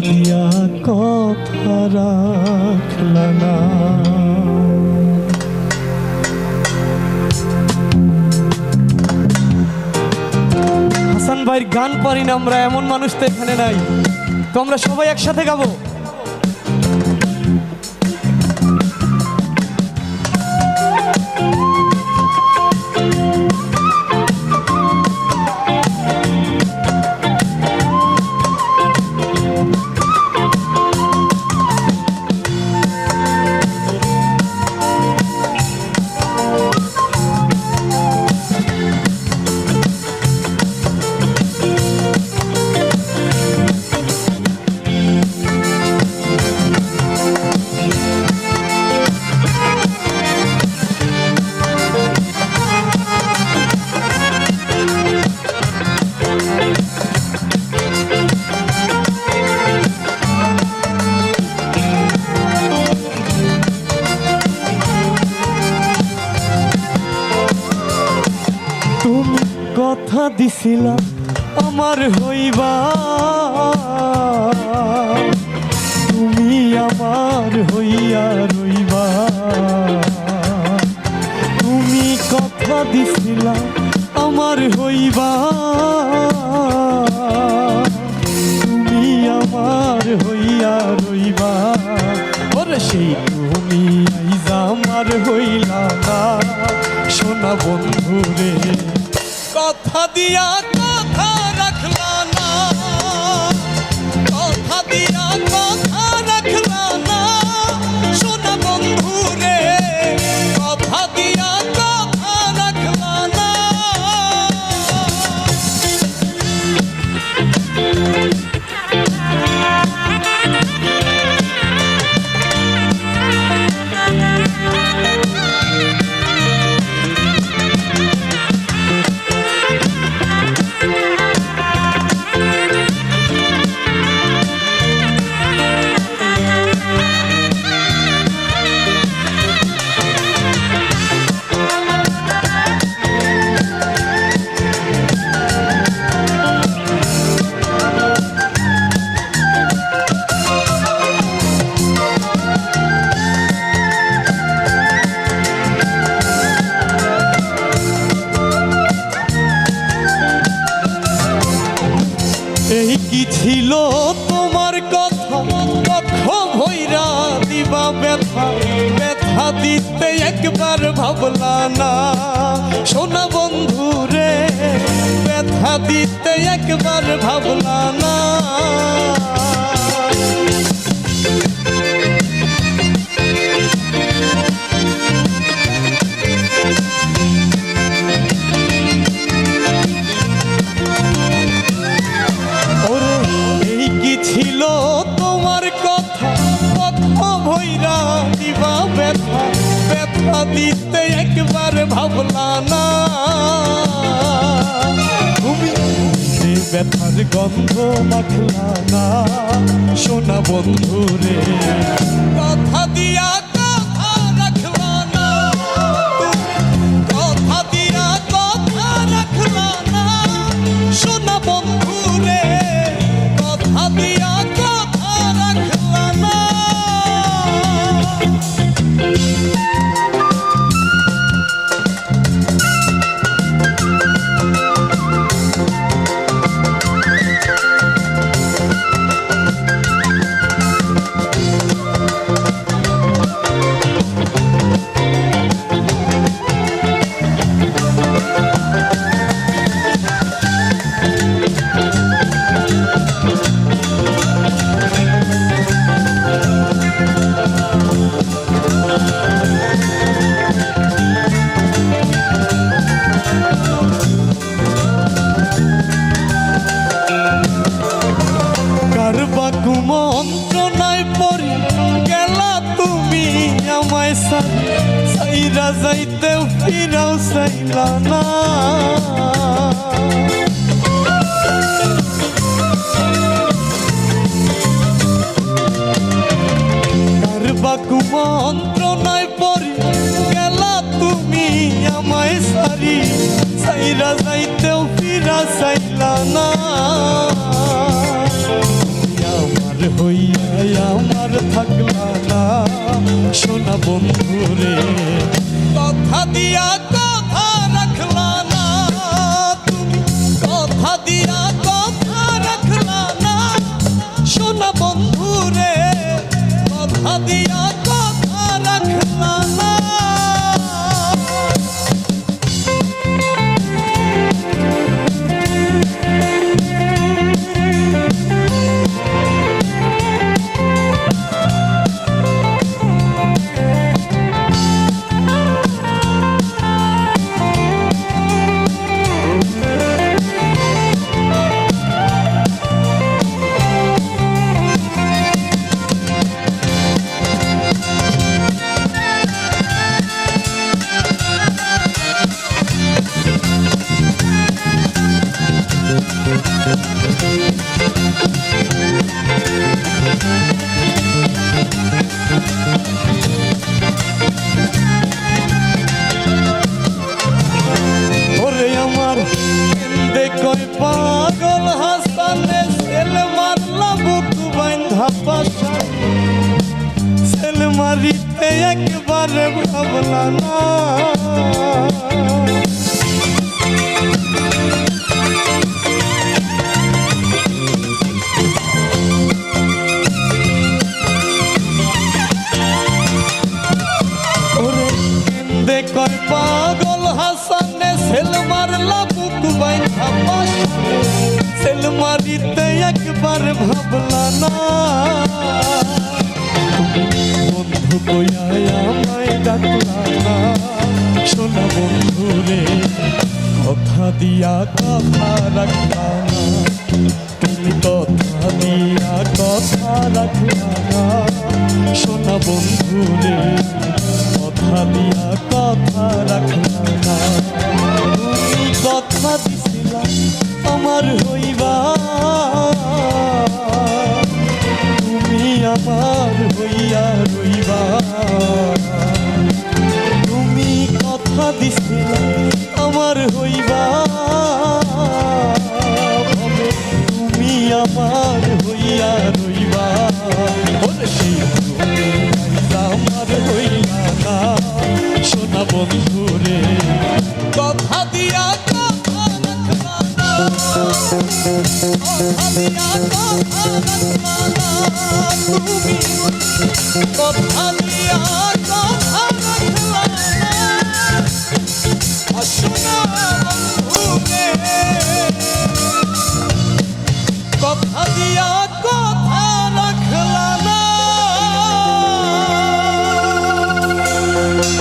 দিয়া কথা রাখলা না। হাসান ভাইয়ের গান পারি না আমরা, এমন মানুষ তো এখানে নাই। তো আমরা সবাই একসাথে গাবো। দিছিলা আমার হইবা তুমি আমার হইয়া রইবা। তুমি কথা দিছিলা আমার হইবা। তুমি আমার হইয়া রইবা। ওরে সেই তুমি আমার হইলা না। সোনা বন্ধু রে কথা দিয়া দিতে একবার ভাবলা না সোনা বন্ধু রে ব্যথা দিতে একবার ভাবলা না ব্যথা দিতে একবার ভাবলা না তুমি ব্যথার গন্ধ মাখলা না সোনা বন্ধু রে আমায় সাইরা যাইতেও ফিরাও সাইলা না। কারবা কুমন্ত্রণায় গেলা তুমি আমায় সারি। সাইরা যাইতেও ফিরা সাইলা না। তুমি আমার রে ভাবলা না। কয় পাগল হাসানে, সেল মারলা বুক বাইন সেল মারিতে একবার ভাবলা না। বন্ধু কইয়া আমায় ডাকলা না শোনা বন্ধু রে কথা দিয়া কথা রাখলা না। তুমি কথা শোনা বন্ধু কথা